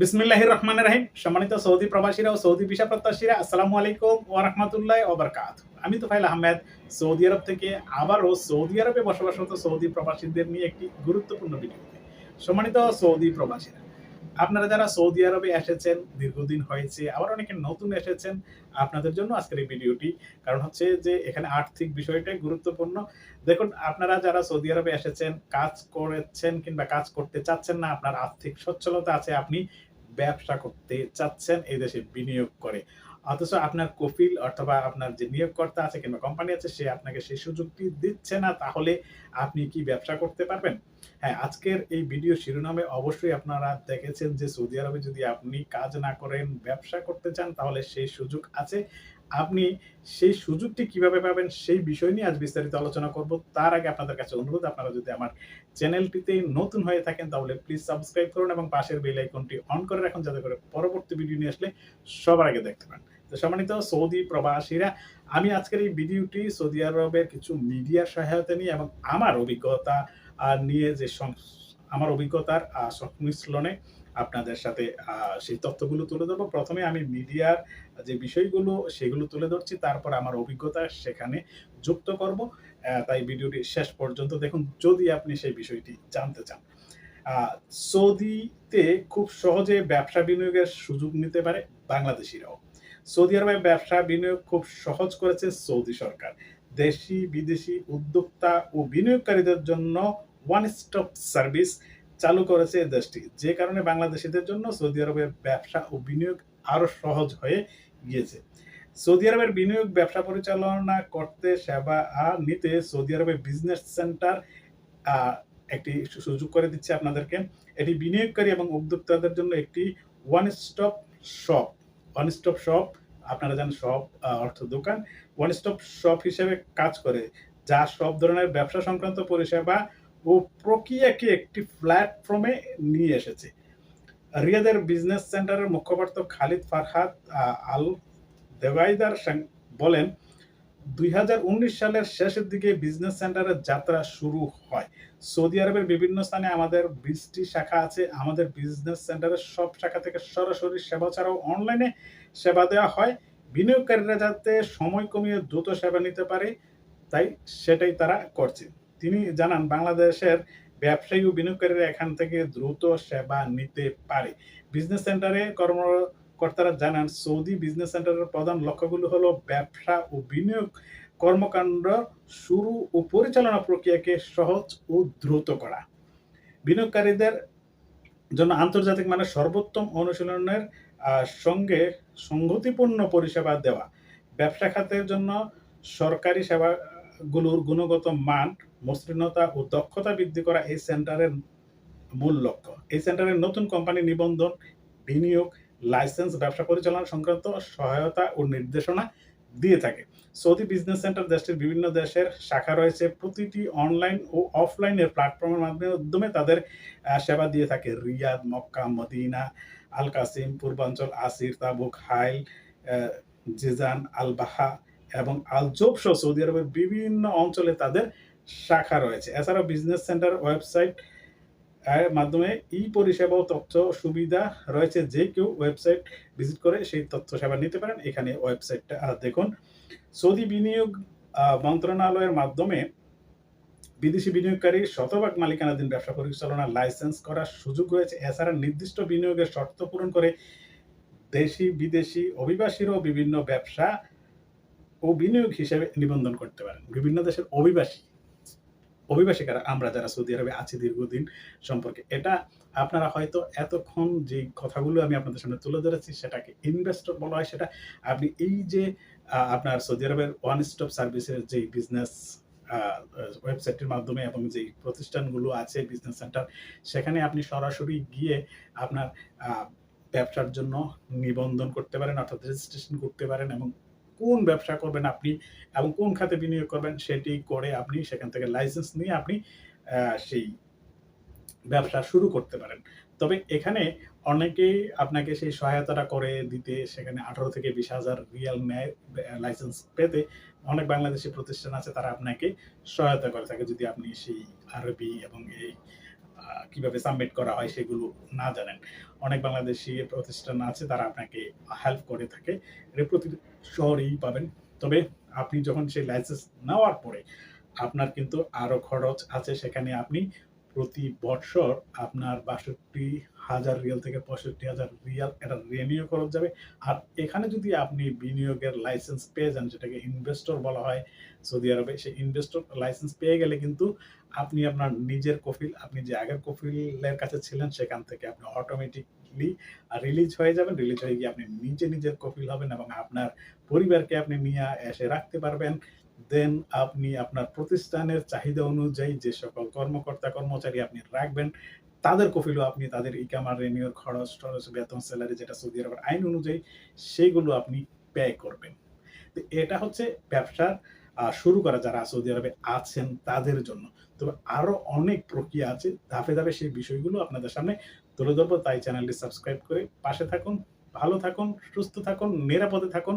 বিসমিল্লাহ রহমান রাহিম সম্মানিত সৌদি প্রবাসীরা ও সৌদি ভিসা প্রত্যাশীরা, আসসালামু আলাইকুম ওয়া রাহমাতুল্লাহি ওয়া বারাকাতুহু। আমি তোফাইল আহমেদ, সৌদি আরব থেকে আবারও সৌদি আরবে বসবাসরত সৌদি প্রবাসীদের নিয়ে একটি গুরুত্বপূর্ণ ভিডিও সম্মানিত সৌদি প্রবাসীরা, আপনারা যারা সৌদি আরবে এসেছেন, দীর্ঘদিন হয়েছে, আবার অনেকে নতুন এসেছেন, আপনাদের জন্য আজকের এই ভিডিওটি কারণ হচ্ছে যে এখানে আর্থিক বিষয়টাই গুরুত্বপূর্ণ। দেখুন, আপনারা যারা সৌদি আরবে এসেছেন, কাজ করেছেন কিংবা কাজ করতে চাচ্ছেন না, আপনার আর্থিক সচ্ছলতা আছে, আপনি ব্যবসা করতে চাচ্ছেন, এই দেশে বিনিয়োগ করে। অথচ আপনার কফিল অথবা আপনার যে নিয়োগকর্তা আছে কিংবা কোম্পানি আছে, সে আপনাকে সেই সুযোগটি দিচ্ছে না, তাহলে আপনি কি ব্যবসা করতে পারবেন? হ্যাঁ আজকের এই ভিডিও শিরোনামে অবশ্যই আপনারা দেখেছেন যে সৌদি আরবে যদি আপনি কাজ না করেন, ব্যবসা করতে চান, তাহলে সেই সুযোগ আছে। আপনি সেই সুযোগটি কীভাবে পাবেন সেই বিষয় নিয়ে আজ বিস্তারিত আলোচনা করব। তার আগে আপনাদের কাছে অনুরোধ, আপনারা যদি আমার চ্যানেলটিতে নতুন হয়ে থাকেন তাহলে প্লিজ সাবস্ক্রাইব করুন এবং পাশের বেল আইকনটি অন করে রাখুন যাতে করে পরবর্তী ভিডিও নিয়ে আসলে সবার আগে দেখতে পান। তো সম্মানিত সৌদি প্রবাসীরা, আমি আজকের এই ভিডিওটি সৌদি আরবের কিছু মিডিয়ার সহায়তা নিয়ে এবং আমার অভিজ্ঞতা নিয়ে যে আমার অভিজ্ঞতার সংমিশ্রণে আপনাদের সাথে সেই তথ্যগুলো তুলে ধরবো। প্রথমে আমি মিডিয়ার যে বিষয়গুলো, সেগুলো তুলে ধরছি, তারপর আমার অভিজ্ঞতা সেখানে যুক্ত করব। তাই ভিডিওটি শেষ পর্যন্ত দেখুন, যদি আপনি সেই বিষয়টি জানতে চান। সৌদিতে খুব সহজে ব্যবসা বিনিয়োগের সুযোগ নিতে পারে বাংলাদেশিরাও। সৌদি আরবে ব্যবসা বিনিয়োগ খুব সহজ করেছে সৌদি সরকার। দেশি, বিদেশি উদ্যোক্তা ও বিনিয়োগকারীদের জন্য ওয়ান স্টপ সার্ভিস চালু করেছে এই দেশটি, যে কারণে বাংলাদেশিদের জন্য সৌদি আরবের ব্যবসা ও বিনিয়োগ আরও সহজ হয়ে গিয়েছে। সৌদি আরবের বিনিয়োগ ব্যবসা পরিচালনা করতে সেবা নিতে সৌদি আরবের বিজনেস সেন্টার একটি সুযোগ করে দিচ্ছে আপনাদেরকে। এটি বিনিয়োগকারী এবং উদ্যোক্তাদের জন্য একটি one stop shop one stop shop আপনারা জানেন শপ অর্থ দোকান। ওয়ান স্টপ শপ হিসেবে কাজ করে, যা সব ধরনের ব্যবসা সংক্রান্ত পরিষেবা ও প্রক্রিয়াকে একটি প্ল্যাটফর্মে নিয়ে এসেছে। রিয়াদের বিজনেস সেন্টারের মুখপাত্র খালিদ ফারহাদ আল দেওয়াইদার বলেন, দুই হাজার উনিশ সালের শেষের দিকে বিজনেস সেন্টারের যাত্রা শুরু হয়। সৌদি আরবের বিভিন্ন স্থানে আমাদের বিশটি শাখা আছে। আমাদের বিজনেস সেন্টারের সব শাখা থেকে সরাসরি সেবা ছাড়াও অনলাইনে সেবা দেওয়া হয়। বিনিয়োগকারীরা যাতে সময় কমিয়ে দ্রুত সেবা নিতে পারে, তাই সেটাই তারা করছে। তিনি জানান, বাংলাদেশের ব্যবসায়ী ও বিনিয়োগকারীরা এখান থেকে দ্রুত সেবা নিতে পারে। বিজনেস সেন্টারে কর্মকর্তারা জানান, সৌদি বিজনেস সেন্টারের প্রধান লক্ষ্যগুলো হলো ব্যবসা ও বিনিয়োগ কর্মকাণ্ড শুরু ও পরিচালনা প্রক্রিয়াকে সহজ ও দ্রুত করা। বিনিয়োগকারীদের জন্য আন্তর্জাতিক মানের সর্বোত্তম অনুশীলনের সঙ্গে সংগতিপূর্ণ পরিষেবা দেওয়া। ব্যবসা খাতের জন্য সরকারি সেবাগুলোর গুণগত মান মসৃণতা ও দক্ষতা বৃদ্ধি করা এই সেন্টারের মূল লক্ষ্য। এই সেন্টারের নতুন কোম্পানি নিবন্ধন, বিনিয়োগ, লাইসেন্স, ব্যবসা পরিচালনা সংক্রান্ত সহায়তা ও নির্দেশনা দিয়ে থাকে। সৌদি বিজনেস সেন্টার দেশটির বিভিন্ন দেশের শাখা রয়েছে। প্রতিটি অনলাইন ও অফলাইনের প্ল্যাটফর্মের মাধ্যমে তাদের সেবা দিয়ে থাকে। Riyadh, Mecca, Medina Al Qassim পূর্বাঞ্চল, আসির, তাবুক, হাইল জিজান আল বাহা এবং আল জোব সহ সৌদি আরবের বিভিন্ন অঞ্চলে তাদের শাখা রয়েছে। এছাড়াও বিজনেস সেন্টার ওয়েবসাইট মাধ্যমে ই পরিষেবা তথ্য সুবিধা রয়েছে। যে কেউ ওয়েবসাইট ভিজিট করে সেই তথ্য সেবা নিতে পারেন। এখানে ওয়েবসাইটটা দেখুন। সৌদি বিনিয়োগ মন্ত্রণালয়ের মাধ্যমে বিদেশি বিনিয়োগকারী শতভাগ মালিকানাধীন ব্যবসা পরিচালনা লাইসেন্স করার সুযোগ রয়েছে। এছাড়া নির্দিষ্ট বিনিয়োগের শর্ত পূরণ করে দেশি, বিদেশি, অভিবাসীরও বিভিন্ন ব্যবসা ও বিনিয়োগ হিসেবে নিবন্ধন করতে পারেন। বিভিন্ন দেশের অভিবাসী অভিবাসী কারা আমরা যারা সৌদি আরবে আছি দীর্ঘদিন সম্পর্কে, এটা আপনারা হয়তো এতক্ষণ যে কথাগুলো আমি আপনাদের সামনে তুলে ধরেছি, সেটাকে ইনভেস্টর বলা হয় সেটা, আপনি এই যে আপনার সৌদি আরবের ওয়ান স্টপ সার্ভিসের যে বিজনেস ওয়েবসাইটের মাধ্যমে এবং যে প্রতিষ্ঠানগুলো আছে বিজনেস সেন্টার সেখানে আপনি সরাসরি গিয়ে আপনার ব্যবসার জন্য নিবন্ধন করতে পারেন, অর্থাৎ রেজিস্ট্রেশন করতে পারেন এবং কোন ব্যবসা করবেন আপনি এবং কোন খাতে বিনিয়োগ করবেন সেটি করে আপনি সেখান থেকে লাইসেন্স নিয়ে আপনি সেই ব্যবসা শুরু করতে পারেন। তবে এখানে অনেকেই আপনাকে সেই সহায়তাটা করে দিতে, সেখানে আঠারো থেকে বিশ হাজার রিয়াল নেয় লাইসেন্স পেতে। অনেক বাংলাদেশি প্রতিষ্ঠান আছে, তারা আপনাকে সহায়তা করে থাকে। যদি আপনি সেই আরবি এবং এই কীভাবে সাবমিট করা হয় সেগুলো না জানেন। অনেক বাংলাদেশি প্রতিষ্ঠান আছে, তারা আপনাকে হেল্প করে থাকে। প্রতি শহরেই পাবেন। তবে আপনি যখন সেই লাইসেন্স নেওয়ার পরে আপনার কিন্তু আরও খরচ আছে, সেখানে আপনি প্রতি বছর আপনার বাষট্টি হাজার রিয়াল থেকে পঁয়ষট্টি হাজার রিয়াল এটা রেনিউ খরচ যাবে। আর এখানে যদি আপনি বিনিয়োগের লাইসেন্স পেয়ে যান, যেটাকে ইনভেস্টর বলা হয় সৌদি আরবে, সেই ইনভেস্টর লাইসেন্স পেয়ে গেলে কিন্তু আপনি আপনার নিজের কফিল, আপনি যে আগের কফিলের কাছে ছিলেন, সেখান থেকে আপনি অটোমেটিকলি রিলিজ হয়ে যাবেন। রিলিজ হয়ে গিয়ে আপনি নিজে নিজের কফিল হবেন এবং আপনার পরিবারকে আপনি নিয়ে এসে রাখতে পারবেন। দেন আপনি আপনার প্রতিষ্ঠানের চাহিদা অনুযায়ী যে সকল কর্মকর্তা কর্মচারী আপনি রাখবেন তাদের কফিলও আপনি তাদের ইকামা রেনিউর খরচ টরচ বেতন স্যালারি যেটা সৌদি আরবের আইন অনুযায়ী সেইগুলো আপনি ব্যয় করবেন। তো এটা হচ্ছে ব্যবসা আহ, শুরু করা যারা সৌদি আরবে আছেন তাদের জন্য। তবে আরও অনেক প্রক্রিয়া আছে ধাপে ধাপে সেই বিষয়গুলো আপনাদের সামনে তুলে ধরবো। তাই চ্যানেলটি সাবস্ক্রাইব করে পাশে থাকুন ভালো থাকুন সুস্থ থাকুন নিরাপদে থাকুন।